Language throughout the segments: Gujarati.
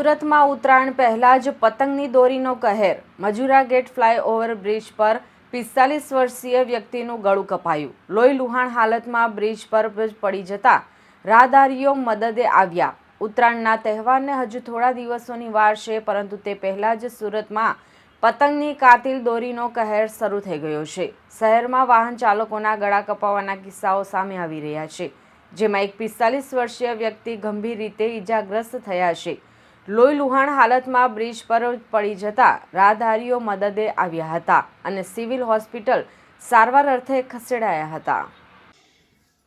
સુરતમાં ઉત્તરાયણ પહેલા જ પતંગની દોરીનો કહેર. મજુરા ગેટ ફ્લાયઓવર બ્રિજ પર પિસ્તાલીસ વર્ષીય વ્યક્તિનું ગળું કપાયું. લોહી લુહાણ હાલતમાં બ્રિજ પર પડી જતા રાહદારીઓ મદદે આવ્યા. ઉત્તરાયણના તહેવારને હજુ થોડા દિવસોની વાર છે, પરંતુ તે પહેલાં જ સુરતમાં પતંગની કાતિલ દોરીનો કહેર શરૂ થઈ ગયો છે. શહેરમાં વાહન ચાલકોના ગળા કપાવાના કિસ્સાઓ સામે આવી રહ્યા છે, જેમાં એક પિસ્તાલીસ વર્ષીય વ્યક્તિ ગંભીર રીતે ઈજાગ્રસ્ત થયા છે. લોહી લુહાણ હાલતમાં બ્રિજ પર પડી જતા રાહદારીઓ મદદે આવ્યા હતા અને સિવિલ હોસ્પિટલ સારવાર અર્થે ખસેડાયા હતા.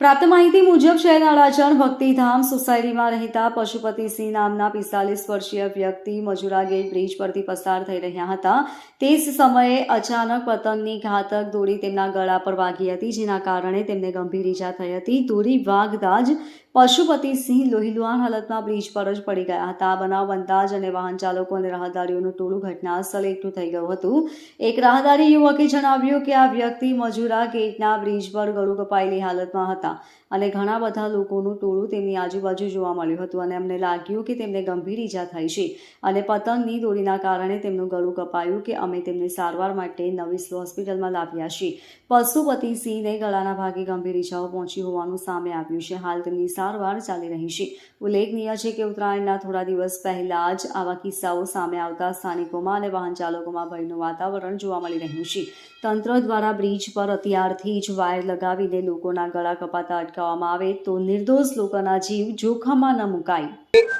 પ્રાપ્ત માહિતી મુજબ શહેરના અડાજણ ભક્તિધામ સોસાયટીમાં રહેતા પશુપતિસિંહ નામના પિસ્તાલીસ વર્ષીય વ્યક્તિ મજુરા ગેટ બ્રિજ પરથી પસાર થઈ રહ્યા હતા. તે જ સમયે અચાનક પતંગની ઘાતક દોરી તેમના ગળા પર વાગી હતી, જેના કારણે તેમને ગંભીર ઈજા થઈ હતી. દોરી વાગતા જ પશુપતિસિંહ લોહીલુહાણ હાલતમાં બ્રિજ પર જ પડી ગયા હતા. આ બનાવ બનતા જ અને વાહન ચાલકો અને રાહદારીઓનું ટોળું ઘટના સ્થળે એકઠું થઈ ગયું હતું. એક રાહદારી યુવકે જણાવ્યું કે આ વ્યક્તિ મજુરા ગેટના બ્રિજ પર ગળું કપાયેલી હાલતમાં હતા. અને ઘણા બધા લોકોનું ટોળું તેમની આજુબાજુ જોવા મળ્યું હતું અને એમને લાગ્યું કે તેમને ગંભીર ઈજા થઈ છે. અને પતંગની દોરીના કારણે તેમનું ગળું કપાયું કે અમે તેમને સારવાર માટે નવી હોસ્પિટલમાં લાવ્યા છીએ. પશુપતિસિંહને ગળાના ભાગે ગંભીર ઈજાઓ પહોંચી હોવાનું સામે આવ્યું છે. હાલ તેમની સારવાર ચાલી રહી છે. ઉલ્લેખનીય છે કે ઉત્તરાયણના થોડા દિવસ પહેલા જ આવા કિસ્સાઓ સામે આવતા સ્થાનિકોમાં અને વાહન ચાલકોમાં ભયનું વાતાવરણ જોવા મળી રહ્યું છે. તંત્ર દ્વારા બ્રિજ પર અત્યારથી જ વાયર લગાવીને લોકોના ગળા કપાતા અટકાવવામાં આવે તો નિર્દોષ લોકોના જીવ જોખમમાં ન મુકાય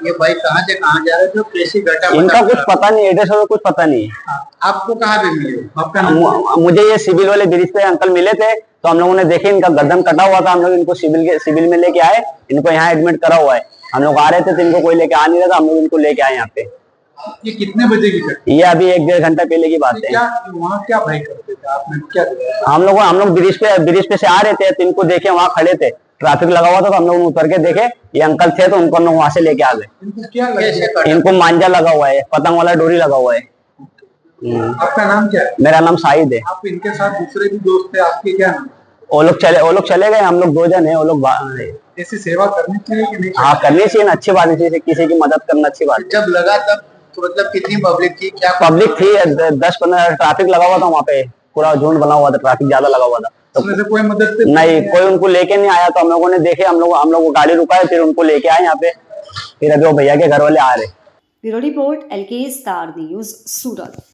ये भाई कहाँ से कहाँ जा रहे थे और कैसी घटा इनका बता कुछ पता नहीं एड्रेस और कुछ पता नहीं है हाँ, आपको कहाँ पे मिले आपका नाम मु- मुझे ये सिविल वाले ब्रिज पे अंकल मिले थे तो हम लोगों ने देखे इनका गर्दन कटा हुआ था हम लोग इनको सिविल के सिविल में लेके आए इनको यहाँ एडमिट करा हुआ है हम लोग आ रहे थे तो इनको कोई लेके आ नहीं रहा था हम लोग इनको लेके आए यहाँ पे ये कितने बजे की घटना? ये अभी एक डेढ़ घंटा पहले की बात है। क्या वहाँ क्या भाई करते थे आपने क्या हम लोग हम लोग ब्रिज पे ब्रिज पे से आ रहे थे तो इनको देखे वहाँ खड़े थे। ट्रैफ़िक लगा हुआ था तो हम लोग उतर के देखे ये अंकल थे तो उनको हम लोग वहाँ से लेके आ गए। इनको क्या कैसे कटा? इनको मांझा लगा हुआ है पतंग वाला डोरी लगा हुआ है। आपका नाम क्या है? मेरा नाम शाहिद है। आप इनके साथ दूसरे भी दोस्त थे आपके क्या नाम? वो लोग चले वो लोग चले गए हम लोग दो जन है वो लोग ऐसी सेवा करनी चाहिए हाँ करनी चाहिए अच्छी बात है किसी किसी की मदद करना अच्छी बात जब लगा तब तो मतलब कितनी पब्लिक थी? क्या पब्लिक थी दस पंद्रह ट्रैफ़िक लगा हुआ था वहाँ पे। पूरा झुंड बना हुआ था ट्रैफ़िक ज़्यादा लगा हुआ था। तो से कोई मदद नहीं कोई उनको लेके नहीं आया तो हम लोगों ने देखे हम लोग हम लोग गाड़ी रुकाए फिर उनको लेके आए यहाँ पे। फिर अभी वो भैया के घर वाले आ रहे। Bureau report L K star news Surat.